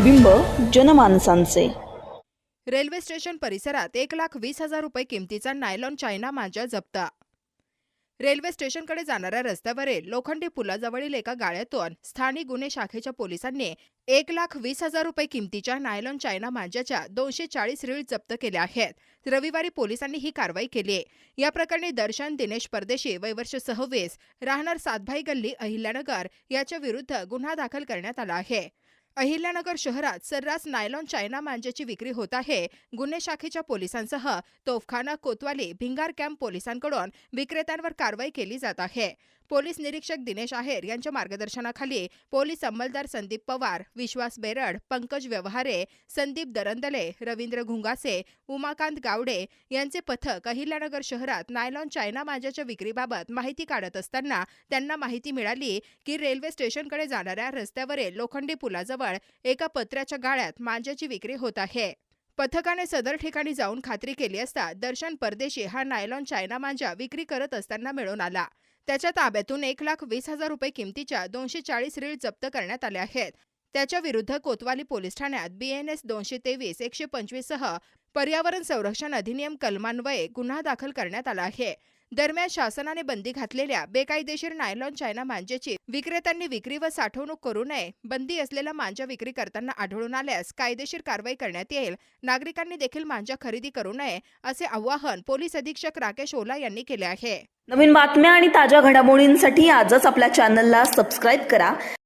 प्रतिबिंब जनमानसांचे. Railway station परिसरात एक लाख वीस हजार रुपये किमतीचा नायलॉन चायना मांजा जप्त. रेल्वे स्टेशनकडे जाणाऱ्या रस्त्यावरील लोखंडी पुलाजवळील एका गाळ्यातून स्थानिक गुन्हे शाखेच्या पोलिसांनी एक लाख वीस हजार रुपये किमतीच्या नायलॉन चायना मांजाच्या दोनशे चाळीस रीळ जप्त केल्या आहेत. रविवारी पोलिसांनी ही कारवाई केली. आहे या प्रकरणी दर्शन दिनेश परदेशी वैवर्ष सव्वीस राहणार सातभाई गल्ली अहिल्यानगर याच्या विरुद्ध गुन्हा दाखल करण्यात आला आहे. अहिल्यानगर शहरात सर्रास नायलॉन चायना मांजाची विक्री होत आहे. गुन्हे शाखेच्या पोलिसांसह तोफखाना कोतवाली भिंगार कॅम्प पोलिसांकडून विक्रेत्यांवर कारवाई केली जात आहे. पोलीस निरीक्षक दिनेश आहेर यांच्या मार्गदर्शनाखाली पोलीस अंमलदार संदीप पवार विश्वास बेरड पंकज व्यवहारे संदीप दरंदले रवींद्र घुंगासे उमाकांत गावडे यांचे पथक अहिल्यानगर शहरात नायलॉन चायना मांजाच्या विक्रीबाबत माहिती काढत असताना त्यांना माहिती मिळाली की रेल्वे स्टेशनकडे जाणाऱ्या रस्त्यावरील लोखंडी पुलाजवळ एका पत्र्याच्या गाळ्यात मांजाची विक्री होत आहे. पथकाने सदर ठिकाणी जाऊन खात्री केली असता दर्शन परदेशी हा नायलॉन चायना मांजा विक्री करत असताना मिळून आला. त्याच्या ताब्यातून एक लाख वीस हजार रुपये किमतीच्या दोनशे चाळीस रीळ जप्त करण्यात आल्या आहेत. त्याच्या विरुद्ध कोतवाली पोलीस ठाण्यात बीएनएस दोनशे तेवीस एकशे पंचवीस सह पर्यावरण संरक्षण अधिनियम कलमान्वये गुन्हा दाखल करण्यात आला आहे. दरम्यान शासनाने बंदी घातलेल्या बेकायदेशीर नायलॉन चायना मांजेची विक्रेत्यांनी विक्री व साठवणूक करू नये बंदी असलेला मांजा विक्री करताना आढळून आल्यास कायदेशीर कारवाई करण्यात येईल नागरिकांनी देखील मांजा खरेदी करू नये असे आवाहन पोलीस अधीक्षक राकेश ओला यांनी केले आहे. नवीन बातम्या आणि ताज्या घडामोडींसाठी आजच आपल्या चॅनलला सबस्क्राईब करा.